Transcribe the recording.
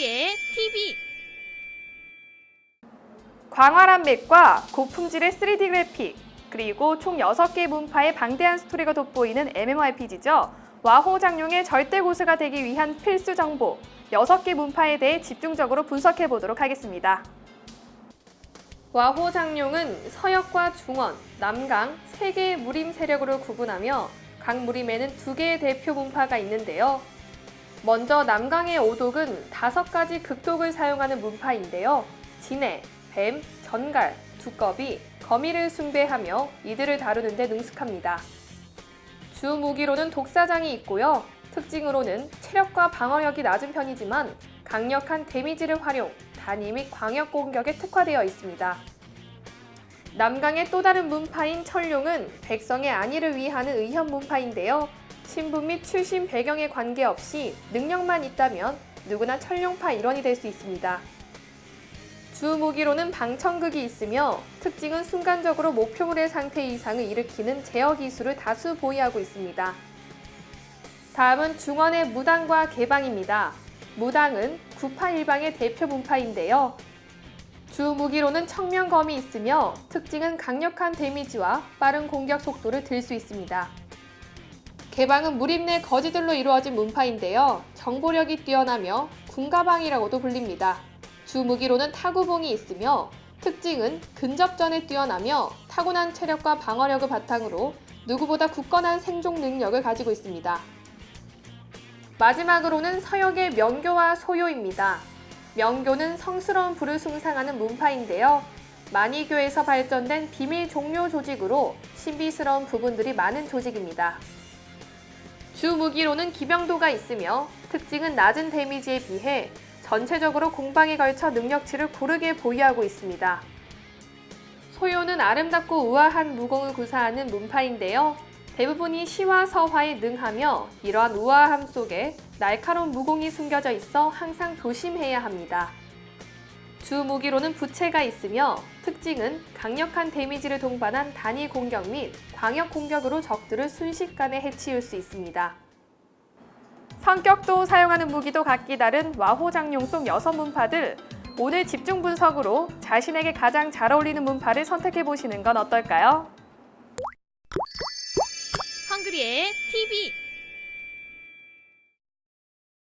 헝그리의 TV 광활한 맥과 고품질의 3D 그래픽, 그리고 총 6개의 문파의 방대한 스토리가 돋보이는 MMORPG죠. 와호 장룡의 절대 고수가 되기 위한 필수 정보, 6개 문파에 대해 집중적으로 분석해 보도록 하겠습니다. 와호 장룡은 서역과 중원, 남강 세 개의 무림 세력으로 구분하며 각 무림에는 두 개의 대표 문파가 있는데요. 먼저 남강의 오독은 다섯 가지 극독을 사용하는 문파인데요. 진해, 뱀, 전갈, 두꺼비, 거미를 숭배하며 이들을 다루는 데 능숙합니다. 주 무기로는 독사장이 있고요. 특징으로는 체력과 방어력이 낮은 편이지만 강력한 데미지를 활용, 단위 및 광역 공격에 특화되어 있습니다. 남강의 또 다른 문파인 철룡은 백성의 안위를 위하는 의협 문파인데요. 신분 및 출신 배경에 관계없이 능력만 있다면 누구나 철룡파 일원이 될 수 있습니다. 주 무기로는 방청극이 있으며 특징은 순간적으로 목표물의 상태 이상을 일으키는 제어 기술을 다수 보유하고 있습니다. 다음은 중원의 무당과 개방입니다. 무당은 구파 일방의 대표 문파인데요. 주 무기로는 청명검이 있으며 특징은 강력한 데미지와 빠른 공격 속도를 들 수 있습니다. 개방은 무림 내 거지들로 이루어진 문파인데요. 정보력이 뛰어나며 군가방이라고도 불립니다. 주 무기로는 타구봉이 있으며 특징은 근접전에 뛰어나며 타고난 체력과 방어력을 바탕으로 누구보다 굳건한 생존 능력을 가지고 있습니다. 마지막으로는 서역의 명교와 소요입니다. 명교는 성스러운 불을 숭상하는 문파인데요. 만이교에서 발전된 비밀 종료 조직으로 신비스러운 부분들이 많은 조직입니다. 주 무기로는 기병도가 있으며 특징은 낮은 데미지에 비해 전체적으로 공방에 걸쳐 능력치를 고르게 보유하고 있습니다. 소요는 아름답고 우아한 무공을 구사하는 문파인데요. 대부분이 시와 서화에 능하며 이러한 우아함 속에 날카로운 무공이 숨겨져 있어 항상 조심해야 합니다. 주 무기로는 부채가 있으며 특징은 강력한 데미지를 동반한 단위 공격 및 광역 공격으로 적들을 순식간에 해치울 수 있습니다. 성격도 사용하는 무기도 각기 다른 와호장용 속 여섯 문파들 오늘 집중 분석으로 자신에게 가장 잘 어울리는 문파를 선택해 보시는 건 어떨까요? 헝그리의 TV